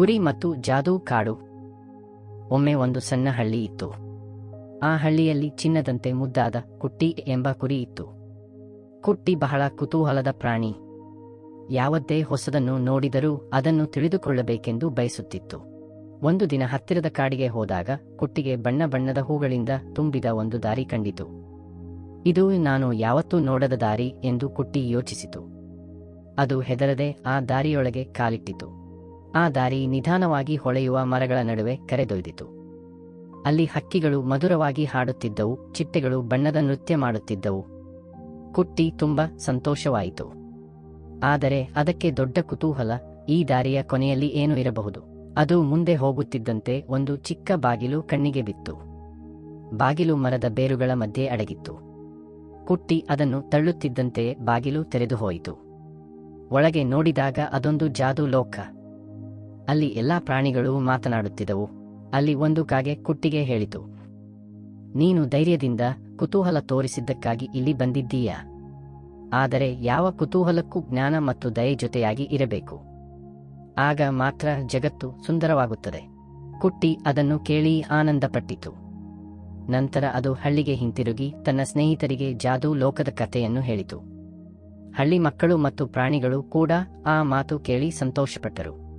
ಕುರಿ ಮತ್ತು ಜಾದೂ ಕಾಡು. ಒಮ್ಮೆ ಒಂದು ಸಣ್ಣ ಹಳ್ಳಿ ಇತ್ತು. ಆ ಹಳ್ಳಿಯಲ್ಲಿ ಚಿನ್ನದಂತೆ ಮುದ್ದಾದ ಕುಟ್ಟಿ ಎಂಬ ಕುರಿ ಇತ್ತು. ಕುಟ್ಟಿ ಬಹಳ ಕುತೂಹಲದ ಪ್ರಾಣಿ. ಯಾವದ್ದೇ ಹೊಸದನ್ನು ನೋಡಿದರೂ ಅದನ್ನು ತಿಳಿದುಕೊಳ್ಳಬೇಕೆಂದು ಬಯಸುತ್ತಿತ್ತು. ಒಂದು ದಿನ ಹತ್ತಿರದ ಕಾಡಿಗೆ ಹೋದಾಗ ಕುಟ್ಟಿಗೆ ಬಣ್ಣ ಬಣ್ಣದ ಹೂಗಳಿಂದ ತುಂಬಿದ ಒಂದು ದಾರಿ ಕಂಡಿತು. ಇದು ನಾನು ಯಾವತ್ತೂ ನೋಡದ ದಾರಿ ಎಂದು ಕುಟ್ಟಿ ಯೋಚಿಸಿತು. ಅದು ಹೆದರದೆ ಆ ದಾರಿಯೊಳಗೆ ಕಾಲಿಟ್ಟಿತು. ಆ ದಾರಿ ನಿಧಾನವಾಗಿ ಹೊಳೆಯುವ ಮರಗಳ ನಡುವೆ ಕರೆದೊಯ್ದಿತು. ಅಲ್ಲಿ ಹಕ್ಕಿಗಳು ಮಧುರವಾಗಿ ಹಾಡುತ್ತಿದ್ದವು, ಚಿಟ್ಟೆಗಳು ಬಣ್ಣದ ನೃತ್ಯ ಮಾಡುತ್ತಿದ್ದವು. ಕುಟ್ಟಿ ತುಂಬ ಸಂತೋಷವಾಯಿತು. ಆದರೆ ಅದಕ್ಕೆ ದೊಡ್ಡ ಕುತೂಹಲ, ಈ ದಾರಿಯ ಕೊನೆಯಲ್ಲಿ ಏನು ಇರಬಹುದು? ಅದು ಮುಂದೆ ಹೋಗುತ್ತಿದ್ದಂತೆ ಒಂದು ಚಿಕ್ಕ ಬಾಗಿಲು ಕಣ್ಣಿಗೆ ಬಿತ್ತು. ಬಾಗಿಲು ಮರದ ಬೇರುಗಳ ಮಧ್ಯೆ ಅಡಗಿತ್ತು. ಕುಟ್ಟಿ ಅದನ್ನು ತಳ್ಳುತ್ತಿದ್ದಂತೆಯೇ ಬಾಗಿಲು ತೆರೆದು ಹೋಯಿತು ಒಳಗೆ ನೋಡಿದಾಗ ಅದೊಂದು ಜಾದು ಲೋಕ. ಅಲ್ಲಿ ಎಲ್ಲಾ ಪ್ರಾಣಿಗಳು ಮಾತನಾಡುತ್ತಿದ್ದವು. ಅಲ್ಲಿ ಒಂದು ಕಾಗೆ ಕುಟ್ಟಿಗೆ ಹೇಳಿತು, ನೀನು ಧೈರ್ಯದಿಂದ ಕುತೂಹಲ ತೋರಿಸಿದ್ದಕ್ಕಾಗಿ ಇಲ್ಲಿ ಬಂದಿದ್ದೀಯಾ? ಆದರೆ ಯಾವ ಕುತೂಹಲಕ್ಕೂ ಜ್ಞಾನ ಮತ್ತು ದಯೆ ಜೊತೆಯಾಗಿ ಇರಬೇಕು. ಆಗ ಮಾತ್ರ ಜಗತ್ತು ಸುಂದರವಾಗುತ್ತದೆ. ಕುಟ್ಟಿ ಅದನ್ನು ಕೇಳಿ ಆನಂದಪಟ್ಟಿತು. ನಂತರ ಅದು ಹಳ್ಳಿಗೆ ಹಿಂತಿರುಗಿ ತನ್ನ ಸ್ನೇಹಿತರಿಗೆ ಜಾದೂ ಲೋಕದ ಕಥೆಯನ್ನು ಹೇಳಿತು. ಹಳ್ಳಿ ಮಕ್ಕಳು ಮತ್ತು ಪ್ರಾಣಿಗಳು ಕೂಡ ಆ ಮಾತು ಕೇಳಿ ಸಂತೋಷಪಟ್ಟರು.